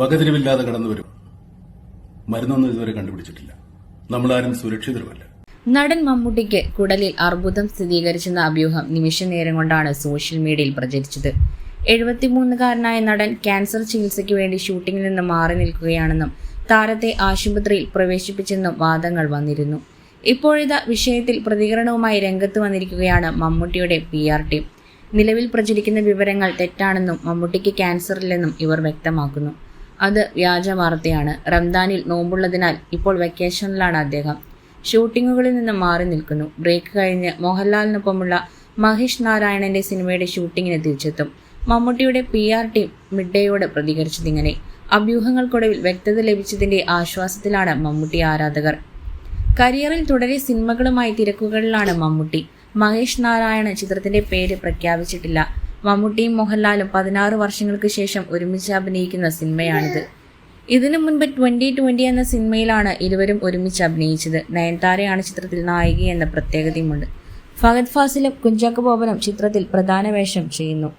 വകതിരിവില്ലാതെ കടന്നു വരും. മരുന്നൊന്നും ഇതുവരെ കണ്ടുപിടിച്ചിട്ടില്ല. നമ്മളാരും സുരക്ഷിതരുമല്ല. നടൻ മമ്മൂട്ടിക്ക് കുടലിൽ അർബുദം സ്ഥിരീകരിച്ചെന്ന അഭ്യൂഹം നിമിഷ നേരം കൊണ്ടാണ് സോഷ്യൽ മീഡിയയിൽ പ്രചരിച്ചത്. എഴുപത്തിമൂന്നുകാരനായ നടൻ ക്യാൻസർ ചികിത്സയ്ക്ക് വേണ്ടി ഷൂട്ടിംഗിൽ നിന്ന് മാറി നിൽക്കുകയാണെന്നും താരത്തെ ആശുപത്രിയിൽ പ്രവേശിപ്പിച്ചെന്നും വാദങ്ങൾ വന്നിരുന്നു. ഇപ്പോഴിതാ വിഷയത്തിൽ പ്രതികരണവുമായി രംഗത്ത് വന്നിരിക്കുകയാണ് മമ്മൂട്ടിയുടെ പി ആർ ടീം. നിലവിൽ പ്രചരിക്കുന്ന വിവരങ്ങൾ തെറ്റാണെന്നും മമ്മൂട്ടിക്ക് ക്യാൻസറില്ലെന്നും ഇവർ വ്യക്തമാക്കുന്നു. അത് വ്യാജ വാർത്തയാണ് റംദാനിൽ നോമ്പുള്ളതിനാൽ ഇപ്പോൾ വെക്കേഷനിലാണ് അദ്ദേഹം. ഷൂട്ടിങ്ങുകളിൽ നിന്ന് മാറി നിൽക്കുന്നു. ബ്രേക്ക് കഴിഞ്ഞ് മോഹൻലാലിനൊപ്പമുള്ള മഹേഷ് നാരായണന്റെ സിനിമയുടെ ഷൂട്ടിങ്ങിന് തിരിച്ചെത്തും. മമ്മൂട്ടിയുടെ പി ആർ ടീം മിഡ്ഡേയോട് പ്രതികരിച്ചതിങ്ങനെ. അഭ്യൂഹങ്ങൾക്കൊടുവിൽ വ്യക്തത ലഭിച്ചതിന്റെ ആശ്വാസത്തിലാണ് മമ്മൂട്ടി ആരാധകർ. കരിയറിൽ തുടരെ സിനിമകളുമായി തിരക്കുകളിലാണ് മമ്മൂട്ടി. മഹേഷ് നാരായണ ചിത്രത്തിന്റെ പേര് പ്രഖ്യാപിച്ചിട്ടില്ല. മമ്മൂട്ടിയും മോഹൻലാലും പതിനാറ് വർഷങ്ങൾക്ക് ശേഷം ഒരുമിച്ച് അഭിനയിക്കുന്ന സിനിമയാണിത്. ഇതിനു മുൻപ് ട്വന്റി ട്വന്റി എന്ന സിനിമയിലാണ് ഇരുവരും ഒരുമിച്ച് അഭിനയിച്ചത്. നയൻതാരയാണ് ചിത്രത്തിൽ നായികയെന്ന പ്രത്യേകതയുമുണ്ട്. ഫഹദ് ഫാസിലും കുഞ്ചാക്കോ ബോബനും ചിത്രത്തിൽ പ്രധാന വേഷം ചെയ്യുന്നു.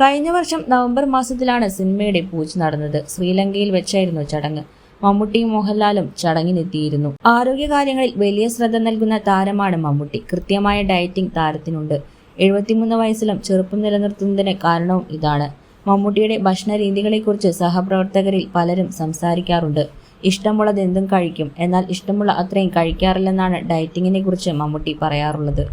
കഴിഞ്ഞ വർഷം നവംബർ മാസത്തിലാണ് സിനിമയുടെ പൂജ നടന്നത്. ശ്രീലങ്കയിൽ വെച്ചായിരുന്നു ചടങ്ങ്. മമ്മൂട്ടിയും മോഹൻലാലും ചടങ്ങിനെത്തിയിരുന്നു. ആരോഗ്യകാര്യങ്ങളിൽ വലിയ ശ്രദ്ധ നൽകുന്ന താരമാണ് മമ്മൂട്ടി. കൃത്യമായ ഡയറ്റിംഗ് താരത്തിനുണ്ട്. എഴുപത്തിമൂന്ന് വയസ്സിലും ചെറുപ്പം നിലനിർത്തുന്നതിന് കാരണവും ഇതാണ്. മമ്മൂട്ടിയുടെ ഭക്ഷണ രീതികളെക്കുറിച്ച് സഹപ്രവർത്തകരിൽ പലരും സംസാരിക്കാറുണ്ട്. ഇഷ്ടമുള്ളത് എന്തും കഴിക്കും എന്നാൽ ഇഷ്ടമുള്ള അത്രയും കഴിക്കാറില്ലെന്നാണ് ഡയറ്റിങ്ങിനെ കുറിച്ച് മമ്മൂട്ടി പറയാറുള്ളത്.